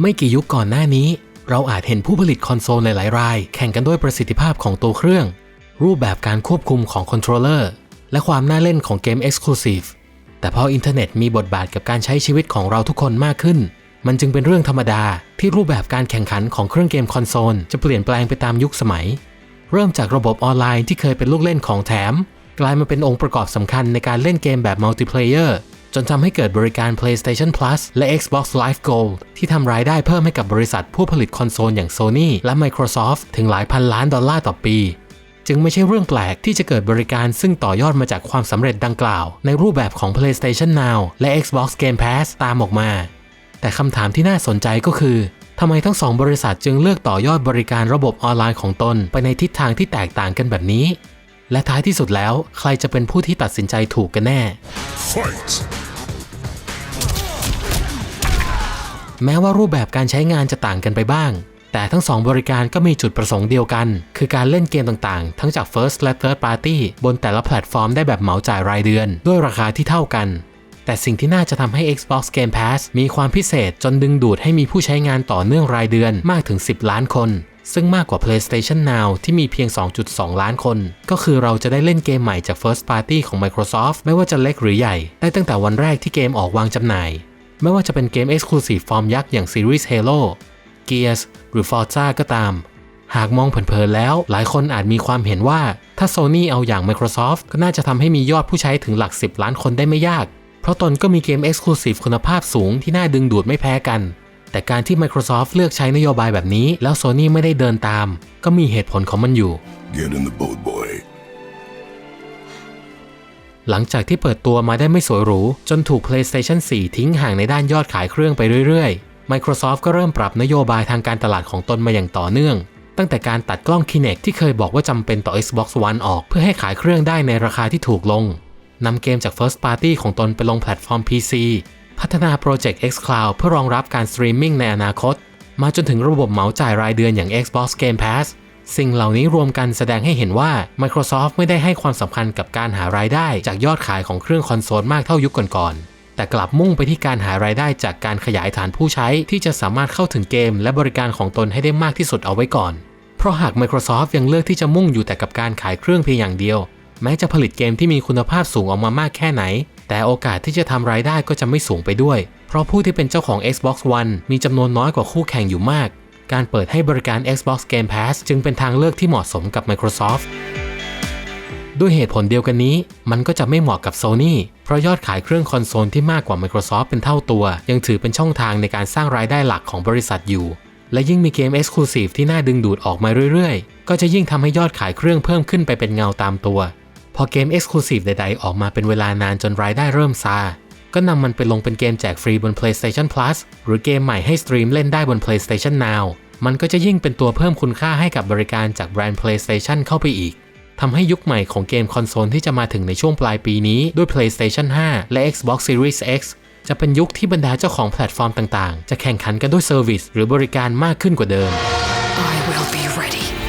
ไม่กี่ยุคก่อนหน้านี้ เราอาจเห็นผู้ผลิตคอนโซลหลาย ๆ ราย แข่งกันด้วยประสิทธิภาพของตัวเครื่อง รูปแบบการควบคุมของคอนโทรลเลอร์และความน่าเล่นของเกม Exclusive แต่พออินเทอร์เน็ตมีบทบาทกับการใช้ชีวิตของเราทุกคนมากขึ้น มันจึงเป็นเรื่องธรรมดาที่รูปแบบการแข่งขันของเครื่องเกมคอนโซลจะเปลี่ยนแปลงไปตามยุคสมัย เริ่มจากระบบออนไลน์ที่เคยเป็นลูกเล่นของแถม กลายมาเป็นองค์ประกอบสำคัญในการเล่นเกมแบบมัลติเพลเยอร์ จนทำให้เกิดบริการ PlayStation Plus และ Xbox Live Gold ที่ทำรายได้เพิ่มให้กับบริษัทผู้ผลิตคอนโซลอย่าง Sony และ Microsoft ถึงหลายพันล้านดอลลาร์ต่อปี จึงไม่ใช่เรื่องแปลกที่จะเกิดบริการซึ่งต่อยอดมาจากความสำเร็จดังกล่าว ในรูปแบบของ PlayStation Now และ Xbox Game Pass ตามออกมา แต่คำถามที่น่าสนใจก็คือทำไมทั้งสองบริษัทจึงเลือกต่อยอดบริการระบบออนไลน์ของตน ไปในทิศทางที่แตกต่างกันแบบนี้ และท้ายที่สุดแล้ว ใครจะเป็นผู้ที่ตัดสินใจถูกกันแน่ Fight! แม้ว่ารูปแบบการใช้งานจะต่างกันไปบ้าง แต่ทั้งสองบริการก็มีจุดประสงค์เดียวกัน คือการเล่นเกมต่างๆ ทั้งจาก First และ Third Party บนแต่ละแพลตฟอร์มได้แบบเหมาจ่ายรายเดือน ด้วยราคาที่เท่ากัน แต่สิ่งที่น่าจะทำให้ Xbox Game Pass มีความพิเศษจนดึงดูดให้มีผู้ใช้งานต่อเนื่องรายเดือนมากถึง 10 ล้านคน ซึ่งมากกว่า PlayStation Now ที่มีเพียง 2.2 ล้านคน ก็คือเราจะได้เล่นเกมใหม่จาก First Party ของ Microsoft ไม่ว่าจะเล็กหรือใหญ่ ได้ตั้งแต่วันแรกที่เกมออกวางจำหน่าย ไม่ว่าจะเป็นเกม Exclusive ฟอร์มยักษ์อย่าง Series Halo Gears หรือ Forza ก็ตาม หากมองเผินๆแล้ว หลายคนอาจมีความเห็นว่า ถ้า Sony เอาอย่าง Microsoft ก็น่าจะทำให้มียอดผู้ใช้ถึงหลัก 10 ล้านคนได้ไม่ยาก เพราะตนก็มีเกม Exclusive คุณภาพสูงที่น่าดึงดูดไม่แพ้กัน แต่การที่ Microsoft เลือกใช้นโยบายแบบนี้ แล้ว Sony ไม่ได้เดินตาม ก็มีเหตุผลของมันอยู่ Get in the boat, boy. หลังจากที่เปิดตัวมาได้ไม่สวยหรู จนถูก PlayStation 4 ทิ้งห่างในด้านยอดขายเครื่องไปเรื่อยๆ Microsoft ก็เริ่มปรับนโยบายทางการตลาดของตนมาอย่างต่อเนื่อง ตั้งแต่การตัดกล้อง Kinect ที่เคยบอกว่าจำเป็นต่อ Xbox One ออกเพื่อให้ขายเครื่องได้ในราคาที่ถูกลงนำเกมจาก First Party ของตนไปลงแพลตฟอร์ม PC พัฒนา Project X Cloud เพื่อรองรับการสตรีมมิ่งในอนาคต มาจนถึงระบบเหมาจ่ายรายเดือนอย่าง Xbox Game Pass สิ่งเหล่านี้รวมกันแสดงให้เห็นว่า Microsoft ไม่ได้ให้ความสำคัญกับการหารายได้จากยอดขายของเครื่องคอนโซลมากเท่ายุคก่อนๆ แต่กลับมุ่งไปที่การหารายได้จากการขยายฐานผู้ใช้ที่จะสามารถเข้าถึงเกม และบริการของตนให้ได้มากที่สุดเอาไว้ก่อน เพราะหาก Microsoft ยังเลือกที่จะมุ่งอยู่แต่กับการขายเครื่องเพียงอย่างเดียว แม้จะผลิตเกมที่มีคุณภาพสูงออกมามากแค่ไหน แต่โอกาสที่จะทำรายได้ก็จะไม่สูงไปด้วย เพราะผู้ที่เป็นเจ้าของ Xbox One มีจำนวนน้อยกว่าคู่แข่งอยู่มาก การเปิดให้บริการ Xbox Game Pass จึงเป็นทางเลือกที่เหมาะสมกับ Microsoft ด้วยเหตุผลเดียวกันนี้ มันก็จะไม่เหมาะกับ Sony เพราะยอดขายเครื่องคอนโซลที่มากกว่า Microsoft เป็นเท่าตัว ยังถือเป็นช่องทางในการสร้างรายได้หลักของบริษัทอยู่ และยิ่งมีเกม Exclusive ที่น่าดึงดูดออกมาเรื่อยๆ ก็จะยิ่งทำให้ยอดขายเครื่องเพิ่มขึ้นไปเป็นเงาตามตัว พอเกม Exclusive ใดๆ ออกมาเป็นเวลานานจนรายได้เริ่มซา ก็นำมันไปลงเป็นเกมแจกฟรีบน PlayStation Plus หรือเกมใหม่ให้สตรีมเล่นได้บน PlayStation Now มันก็จะยิ่งเป็นตัวเพิ่มคุณค่าให้กับบริการจากแบรนด์ PlayStation เข้าไปอีกทำให้ยุคใหม่ของเกมคอนโซลที่จะมาถึงในช่วงปลายปีนี้ด้วย PlayStation 5 และ Xbox Series X จะเป็นยุคที่บรรดาเจ้าของแพลตฟอร์มต่างๆ จะแข่งขันกันด้วยเซอร์วิสหรือบริการมากขึ้นกว่าเดิม I will be ready.